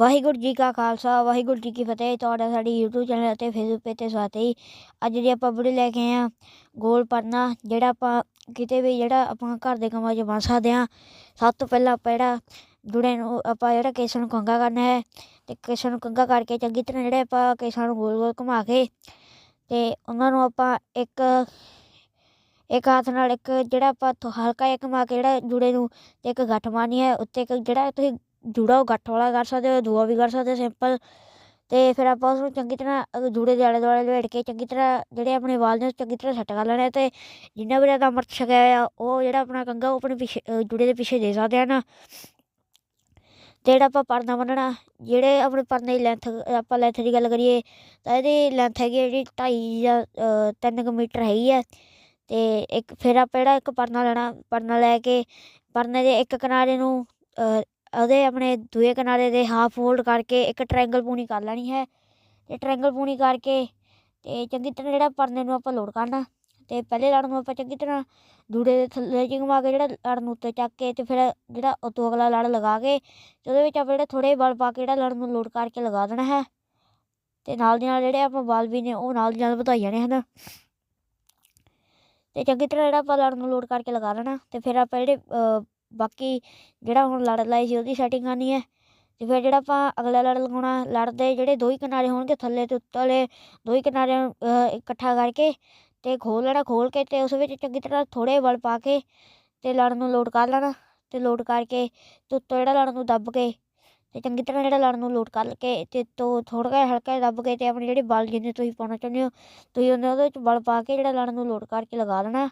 ਵਾਹਿਗੁਰੂ ਜੀ ਕਾ ਖਾਲਸਾ, ਵਾਹਿਗੁਰੂ ਜੀ ਕੀ ਫਤਿਹ ਤੁਹਾਡਾ ਸਾਡੀ YouTube ਚੈਨਲ ਅਤੇ Facebook ਪੇਜ ਤੇ ਸਵਾਗਤ ਹੈ ਜੀ। ਅੱਜ ਦੀ ਆਪਾਂ ਵੀਡੀਓ ਲੈ ਕੇ ਆਏ ਹਾਂ, ਗੋਲ ਪਰਨਾ, ਜਿਹੜਾ ਆਪਾਂ ਕਿਤੇ ਵੀ ਜਿਹੜਾ ਆਪਾਂ ਘਰ ਦੇ ਕੰਮਾਂ 'ਚ ਬੰਨ੍ਹ ਸਕਦੇ ਹਾਂ, ਸਭ ਤੋਂ ਪਹਿਲਾਂ ਆਪਾਂ ਜਿਹੜਾ ਜੁੜੇ ਨੂੰ, ਆਪਾਂ ਜਿਹੜਾ ਕੇਸਾਂ ਨੂੰ ਕੰਘਾ ਕਰਨਾ ਹੈ ਅਤੇ ਕੇਸਾਂ ਨੂੰ ਕੰਘਾ ਕਰਕੇ ਚੰਗੀ ਤਰ੍ਹਾਂ ਜਿਹੜੇ ਆਪਾਂ ਕੇਸਾਂ ਨੂੰ ਗੋਲ ਗੋਲ ਘੁਮਾ ਕੇ ਅਤੇ ਉਹਨਾਂ ਨੂੰ ਆਪਾਂ ਇੱਕ ਇੱਕ ਹੱਥ ਨਾਲ ਇੱਕ ਜਿਹੜਾ ਆਪਾਂ ਹਲਕਾ ਜਿਹਾ ਘੁਮਾ ਕੇ ਜਿਹੜਾ ਜੁੜੇ ਨੂੰ ਤੇ ਇੱਕ ਗੱਠ ਮਾਰਨੀ ਹੈ ਉੱਤੇ ਇੱਕ ਜਿਹੜਾ ਤੁਸੀਂ ਜੂੜਾ ਉਹ ਗੱਠ ਵਾਲਾ ਕਰ ਸਕਦੇ ਹੋ ਦੂਆ ਵੀ ਕਰ ਸਕਦੇ ਸਿੰਪਲ ਅਤੇ ਫਿਰ ਆਪਾਂ ਉਸਨੂੰ ਚੰਗੀ ਤਰ੍ਹਾਂ ਜੂੜੇ ਦੇ ਆਲੇ ਦੁਆਲੇ ਲਪੇਟ ਕੇ ਚੰਗੀ ਤਰ੍ਹਾਂ ਜਿਹੜੇ ਆਪਣੇ ਵਾਲ ਨੇ ਚੰਗੀ ਤਰ੍ਹਾਂ ਸੈੱਟ ਕਰ ਲੈਣੇ ਅਤੇ ਜਿੰਨਾ ਵੀ ਜ਼ਿਆਦਾ ਅੰਮ੍ਰਿਤ ਛਕਿਆ ਆ ਉਹ ਜਿਹੜਾ ਆਪਣਾ ਕੰਘਾ ਉਹ ਆਪਣੇ ਪਿੱਛੇ ਜੂੜੇ ਦੇ ਪਿੱਛੇ ਦੇ ਸਕਦੇ ਹਨ। ਅਤੇ ਜਿਹੜਾ ਆਪਾਂ ਪਰਨਾ ਬੰਨਣਾ ਜਿਹੜੇ ਆਪਣੇ ਪਰਨੇ ਦੀ ਲੈਂਥ ਆਪਾਂ ਲੈਂਥ ਦੀ ਗੱਲ ਕਰੀਏ ਤਾਂ ਇਹਦੀ ਲੈਂਥ ਹੈਗੀ ਹੈ ਜਿਹੜੀ ਢਾਈ ਜਾਂ ਅ, ਤਿੰਨ ਕੁ ਮੀਟਰ ਹੈਗੀ ਹੈ ਅਤੇ ਇੱਕ ਫਿਰ ਆਪਾਂ ਜਿਹੜਾ ਇੱਕ ਪਰਨਾ ਲੈਣਾ ਪਰਨਾ ਲੈ ਕੇ ਪਰਨੇ ਦੇ ਇੱਕ ਕਿਨਾਰੇ ਨੂੰ ਉਹਦੇ ਆਪਣੇ ਦੂਏ ਕਿਨਾਰੇ ਦੇ ਹਾਫ ਫੋਲਡ ਕਰਕੇ ਇੱਕ ਟਰਾਇੰਗਲ ਪੂਣੀ ਕਰ ਲੈਣੀ ਹੈ। ਅਤੇ ਟਰਾਇੰਗਲ ਪੂਣੀ ਕਰਕੇ ਅਤੇ ਚੰਗੀ ਤਰ੍ਹਾਂ ਜਿਹੜਾ ਪਰਨੇ ਨੂੰ ਆਪਾਂ ਲੋਡ ਕਰਨਾ ਅਤੇ ਪਹਿਲੇ ਲੜ ਨੂੰ ਆਪਾਂ ਚੰਗੀ ਤਰ੍ਹਾਂ ਦੂੜੇ ਦੇ ਥੱਲੇ ਜਿਹੇ ਘੁਮਾ ਕੇ ਜਿਹੜਾ ਲੜ ਨੂੰ ਉੱਤੇ ਚੱਕ ਕੇ ਅਤੇ ਫਿਰ ਜਿਹੜਾ ਉਹ ਅਗਲਾ ਲੜ ਲਗਾ ਕੇ ਅਤੇ ਉਹਦੇ ਵਿੱਚ ਆਪਾਂ ਜਿਹੜਾ ਥੋੜ੍ਹੇ ਬਲ ਪਾ ਕੇ ਜਿਹੜਾ ਲੜ ਨੂੰ ਲੋਡ ਕਰਕੇ ਲਗਾ ਦੇਣਾ ਹੈ। ਅਤੇ ਨਾਲ ਦੀ ਨਾਲ ਜਿਹੜੇ ਆਪਾਂ ਬਲ ਵੀ ਨੇ ਉਹ ਨਾਲ ਦੀ ਨਾਲ ਵਧਾਈ ਜਾਣੇ ਹਨ। ਅਤੇ ਚੰਗੀ ਤਰ੍ਹਾਂ ਜਿਹੜਾ ਆਪਾਂ ਲੜ ਨੂੰ ਲੋਡ ਕਰਕੇ ਲਗਾ ਦੇਣਾ ਅਤੇ ਫਿਰ ਆਪਾਂ ਜਿਹੜੇ ਬਾਕੀ ਜਿਹੜਾ ਹੁਣ ਲੜ ਲਾਈ ਸੀ ਉਹਦੀ ਸੈਟਿੰਗ ਕਰਨੀ ਹੈ ਅਤੇ ਫਿਰ ਜਿਹੜਾ ਆਪਾਂ ਅਗਲਾ ਲੜ ਲਗਾਉਣਾ ਲੜ ਦੇ ਜਿਹੜੇ ਦੋ ਹੀ ਕਿਨਾਰੇ ਹੋਣਗੇ ਥੱਲੇ ਅਤੇ ਉੱਤਲੇ ਦੋ ਹੀ ਕਿਨਾਰਿਆਂ ਇਕੱਠਾ ਕਰਕੇ ਅਤੇ ਖੋਲ੍ਹ ਲੈਣਾ ਖੋਲ੍ਹ ਕੇ ਅਤੇ ਉਸ ਵਿੱਚ ਚੰਗੀ ਤਰ੍ਹਾਂ ਥੋੜ੍ਹੇ ਬਲ ਪਾ ਕੇ ਅਤੇ ਲੜ ਨੂੰ ਲੋਡ ਕਰ ਲੈਣਾ ਅਤੇ ਲੋਡ ਕਰਕੇ ਅਤੇ ਉੱਤੋਂ ਜਿਹੜਾ ਲੜ ਨੂੰ ਦੱਬ ਕੇ ਅਤੇ ਚੰਗੀ ਤਰ੍ਹਾਂ ਜਿਹੜਾ ਲੜ ਨੂੰ ਲੋਡ ਕਰਕੇ ਅਤੇ ਤੋਂ ਥੋੜ੍ਹਾ ਜਿਹਾ ਹਲਕਾ ਦੱਬ ਕੇ ਅਤੇ ਆਪਣੇ ਜਿਹੜੇ ਬਲ ਜਿੰਨੇ ਤੁਸੀਂ ਪਾਉਣਾ ਚਾਹੁੰਦੇ ਹੋ, ਤੁਸੀਂ ਉਹਨੇ ਉਹਦੇ ਵਿੱਚ ਬਲ ਪਾ ਕੇ ਜਿਹੜਾ ਲੜ ਨੂੰ ਲੋਡ ਕਰਕੇ ਲਗਾ ਦੇਣਾ।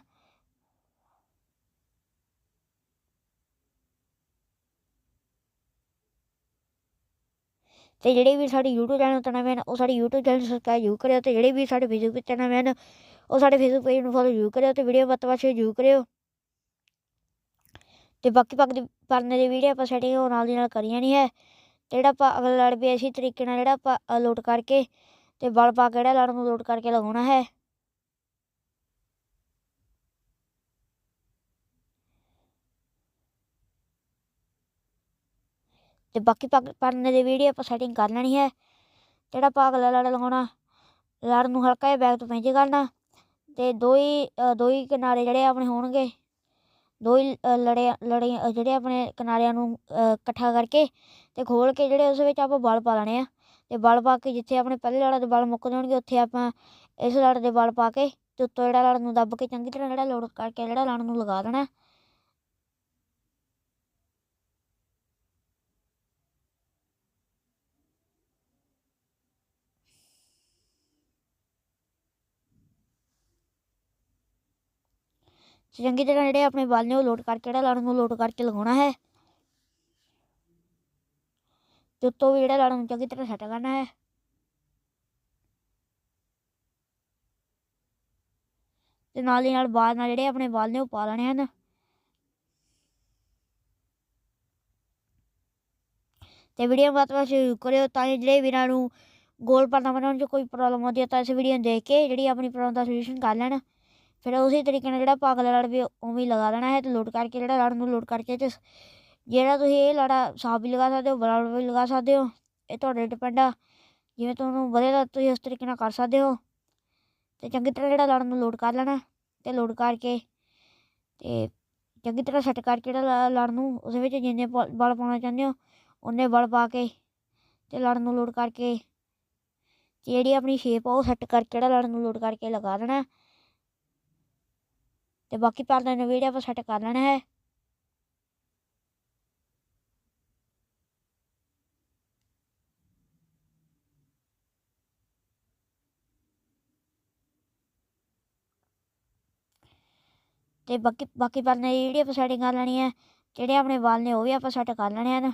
ਅਤੇ ਜਿਹੜੇ ਵੀ ਸਾਡੇ YouTube ਚੈਨਲ ਤੇ ਨਵੇਂ ਹਨ, ਉਹ ਸਾਡੇ YouTube ਚੈਨਲ ਸਬਸਕ੍ਰਾਈਬ ਜ਼ਰੂਰ ਕਰਿਓ ਅਤੇ ਜਿਹੜੇ ਵੀ ਸਾਡੇ ਫੇਸਬੁੱਕ ਤੇ ਨਵੇਂ ਹਨ, ਉਹ ਸਾਡੇ ਫੇਸਬੁੱਕ ਪੇਜ ਨੂੰ ਫੋਲੋ ਜ਼ਰੂਰ ਕਰਿਓ ਅਤੇ ਵੀਡੀਓ ਵੱਧ ਤੋਂ ਵੱਧ ਸ਼ੇਅਰ ਜ਼ਰੂਰ ਕਰਿਓ। ਅਤੇ ਬਾਕੀ ਪੱਕ ਦੀ ਪਰਨੇ ਦੀ ਵੀਡੀਓ ਆਪਾਂ ਸੈਟਿੰਗ ਉਹ ਨਾਲ ਦੀ ਨਾਲ ਕਰੀ ਜਾਣੀ ਹੈ ਅਤੇ ਜਿਹੜਾ ਆਪਾਂ ਅਗਲਾ ਲੜ ਵੀ ਇਸੇ ਤਰੀਕੇ ਨਾਲ ਜਿਹੜਾ ਆਪਾਂ ਲੋਡ ਕਰਕੇ ਅਤੇ ਬਲ ਪਾ ਕੇ ਜਿਹੜਾ ਲੜ ਨੂੰ ਲੋਡ ਕਰਕੇ ਲਗਾਉਣਾ ਹੈ। ਅਤੇ ਬਾਕੀ ਪੱਕ ਪਰਨੇ ਦੀ ਵੀਡੀਓ ਆਪਾਂ ਸੈਟਿੰਗ ਕਰ ਲੈਣੀ ਹੈ। ਜਿਹੜਾ ਆਪਾਂ ਅਗਲਾ ਲੜ ਲਗਾਉਣਾ ਲੜ ਨੂੰ ਹਲਕਾ ਜਿਹਾ ਬੈਕ ਤੋਂ ਪਿੰਚ ਕਰਨਾ ਅਤੇ ਦੋ ਹੀ ਦੋ ਹੀ ਕਿਨਾਰੇ ਜਿਹੜੇ ਆਪਣੇ ਹੋਣਗੇ ਦੋ ਹੀ ਲੜੇ ਲੜੇ ਜਿਹੜੇ ਆਪਣੇ ਕਿਨਾਰਿਆਂ ਨੂੰ ਇਕੱਠਾ ਕਰਕੇ ਅਤੇ ਖੋਲ੍ਹ ਕੇ ਜਿਹੜੇ ਉਸ ਵਿੱਚ ਆਪਾਂ ਬਲ ਪਾ ਲੈਣੇ ਆ। ਅਤੇ ਬਲ ਪਾ ਕੇ ਜਿੱਥੇ ਆਪਣੇ ਪਹਿਲੇ ਲੜ ਦੇ ਬਲ ਮੁੱਕ ਜਾਣਗੇ ਉੱਥੇ ਆਪਾਂ ਇਸ ਲੜ ਦੇ ਬਲ ਪਾ ਕੇ ਅਤੇ ਉੱਤੋਂ ਜਿਹੜਾ ਲੜ ਨੂੰ ਦੱਬ ਕੇ ਚੰਗੀ ਤਰ੍ਹਾਂ ਜਿਹੜਾ ਲੋਡ ਕਰਕੇ ਜਿਹੜਾ ਲੜ ਨੂੰ ਲਗਾ ਦੇਣਾ। ਚੰਗੀ ਤਰ੍ਹਾਂ ਜਿਹੜੇ ਆਪਣੇ ਬਲ ਨੇ ਉਹ ਲੋਡ ਕਰਕੇ, ਜਿਹੜਾ ਲੜ ਨੂੰ ਲੋਡ ਕਰਕੇ ਲਗਾਉਣਾ ਹੈ। ਤੇ ਉੱਤੋਂ ਵੀ ਜਿਹੜਾ ਲੜ ਨੂੰ ਚੰਗੀ ਤਰ੍ਹਾਂ ਸੈੱਟ ਕਰਨਾ ਹੈ। ਤੇ ਨਾਲ ਦੀ ਨਾਲ ਬਾਲ ਨਾਲ ਜਿਹੜੇ ਆਪਣੇ ਬਲ ਨੇ ਉਹ ਪਾ ਲੈਣੇ ਹਨ। ਤੇ ਵੀਡੀਓ ਵੱਧ ਤੋਂ ਵੱਧ ਕਰਿਓ ਤਾਂ ਕਿ ਜਿਹੜੇ ਵੀਰਾਂ ਨੂੰ ਗੋਲ ਪਰਨਾ ਬਣਾਉਣ 'ਚ ਕੋਈ ਪ੍ਰੋਬਲਮ ਆਉਂਦੀ ਹੈ ਤਾਂ ਇਸ ਵੀਡੀਓ ਨੂੰ ਦੇਖ ਕੇ ਜਿਹੜੀ ਆਪਣੀ ਪ੍ਰੋਬਲਮ ਦਾ ਸੋਲੂਸ਼ਨ ਕਰ ਲੈਣ। ਫਿਰ ਉਸੇ ਤਰੀਕੇ ਨਾਲ ਜਿਹੜਾ ਪਾਗਲਾ ਲੜ ਵੀ ਉਵੇਂ ਹੀ ਲਗਾ ਦੇਣਾ ਹੈ ਅਤੇ ਲੋਡ ਕਰਕੇ ਜਿਹੜਾ ਲੜ ਨੂੰ ਲੋਡ ਕਰਕੇ ਅਤੇ ਜਿਹੜਾ ਤੁਸੀਂ ਇਹ ਲੜਾ ਸਾਫ਼ ਵੀ ਲਗਾ ਸਕਦੇ ਹੋ ਬਰਾਬਰ ਵੀ ਲਗਾ ਸਕਦੇ ਹੋ, ਇਹ ਤੁਹਾਡੇ ਡਿਪੈਂਡ ਆ। ਜਿਵੇਂ ਤੁਹਾਨੂੰ ਵਧੇਗਾ ਤੁਸੀਂ ਉਸ ਤਰੀਕੇ ਨਾਲ ਕਰ ਸਕਦੇ ਹੋ ਅਤੇ ਚੰਗੀ ਤਰ੍ਹਾਂ ਜਿਹੜਾ ਲੜ ਨੂੰ ਲੋਡ ਕਰ ਲੈਣਾ ਅਤੇ ਲੋਡ ਕਰਕੇ ਅਤੇ ਚੰਗੀ ਤਰ੍ਹਾਂ ਸੈੱਟ ਕਰਕੇ ਜਿਹੜਾ ਲ- ਲੜ ਨੂੰ ਉਸ ਵਿੱਚ ਜਿੰਨੇ ਬ- ਬਲ ਪਾਉਣਾ ਚਾਹੁੰਦੇ ਹੋ ਉਨੇ ਬਲ ਪਾ ਕੇ ਅਤੇ ਲੜ ਨੂੰ ਲੋਡ ਕਰਕੇ ਤੇ ਜਿਹੜੀ ਆਪਣੀ ਸ਼ੇਪ ਆ ਉਹ ਸੈੱਟ ਕਰਕੇ ਜਿਹੜਾ ਲੜ ਨੂੰ ਲੋਡ ਕਰਕੇ ਲਗਾ ਦੇਣਾ। ਅਤੇ ਬਾਕੀ ਪਰਦੇ ਨੂੰ ਵੀਡੀਓ ਆਪਾਂ ਸੈੱਟ ਕਰ ਲੈਣਾ ਹੈ। ਅਤੇ ਬਾਕੀ ਬਾਕੀ ਪਰਨੇ ਦੀ ਜਿਹੜੀ ਆਪਾਂ ਸੈਟਿੰਗ ਕਰ ਲੈਣੀ ਹੈ, ਜਿਹੜੇ ਆਪਣੇ ਵਾਲ ਨੇ ਉਹ ਵੀ ਆਪਾਂ ਸੈੱਟ ਕਰ ਲੈਣੇ ਹਨ।